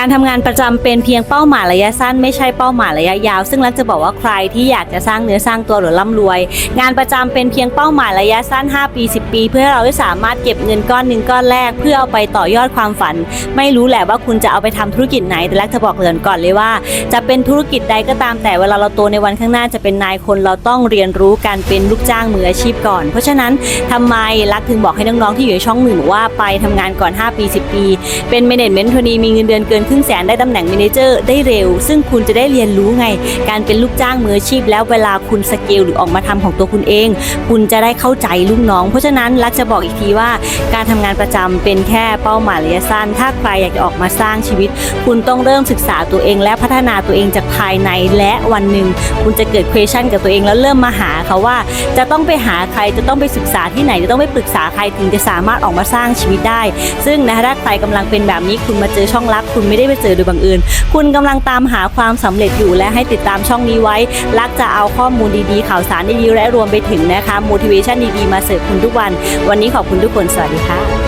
การทำงานประจำเป็นเพียงเป้าหมายระยะสั้น ไม่ใช่เป้าหมายระยะยาว ซึ่งลักจะบอกว่าใครที่อยากจะสร้างเนื้อสร้างตัวหรือร่ำรวย งานประจำเป็นเพียงเป้าหมายระยะสั้น 5 ปี 10 ปี เพื่อเราได้สามารถเก็บเงินก้อนหนึ่งก้อนแรก เพื่อเอาไปต่อยอดความฝัน ไม่รู้แหละว่าคุณจะเอาไปทำธุรกิจไหนแต่ลักจะบอกเตือนก่อนเลยว่า จะเป็นธุรกิจใดก็ตามแต่เวลาเราโตในวันข้างหน้าจะเป็นนายคนเราต้องเรียนรู้การเป็นลูกจ้างมืออาชีพก่อน เพราะฉะนั้นทำไมลักถึงบอกให้น้องๆที่อยู่ในช่องหนึ่งบอกว่าไปทำงานก่อน 5 ปี 10 ปี เป็นเมเนจเมนต์ทนีมีเงินเดือนเกินครึ่งแสนได้ตำแหน่งเมเนเจอร์ได้เร็ว ซึ่งคุณจะได้เรียนรู้ไง การเป็นลูกจ้างมืออาชีพ แล้วเวลาคุณสเกลหรือออกมาทำของตัวคุณเอง คุณจะได้เข้าใจลูกน้อง เพราะฉะนั้นลักจะบอกอีกทีว่า การทำงานประจำเป็นแค่เป้าหมายระยะสั้น ถ้าใครอยากจะออกมาสร้างชีวิต คุณต้องเริ่มศึกษาตัวเอง และพัฒนาตัวเองจากภายในและวันหนึ่งคุณจะเกิด question กับตัวเองแล้วเริ่มมาหาเขาว่า จะต้องไปหาใครจะต้องไปศึกษาที่ไหนจะต้องไปปรึกษาใครถึงจะสามารถออกมาสร้างชีวิตได้ ซึ่งนะคะถ้าใครกำลังเป็นแบบนี้คุณมาเจอช่องลักคุณไม่ได้ไปเจอโดยบังเอิญคุณกำลังตามหาความสำเร็จอยู่และให้ติดตามช่องนี้ไว้ลักจะเอาข้อมูลดีๆ ข่าวสารดีๆและรวมไปถึงนะคะ motivation ดีๆ มาเสิร์ฟคุณทุกวัน วันนี้ขอบคุณทุกคน สวัสดีค่ะ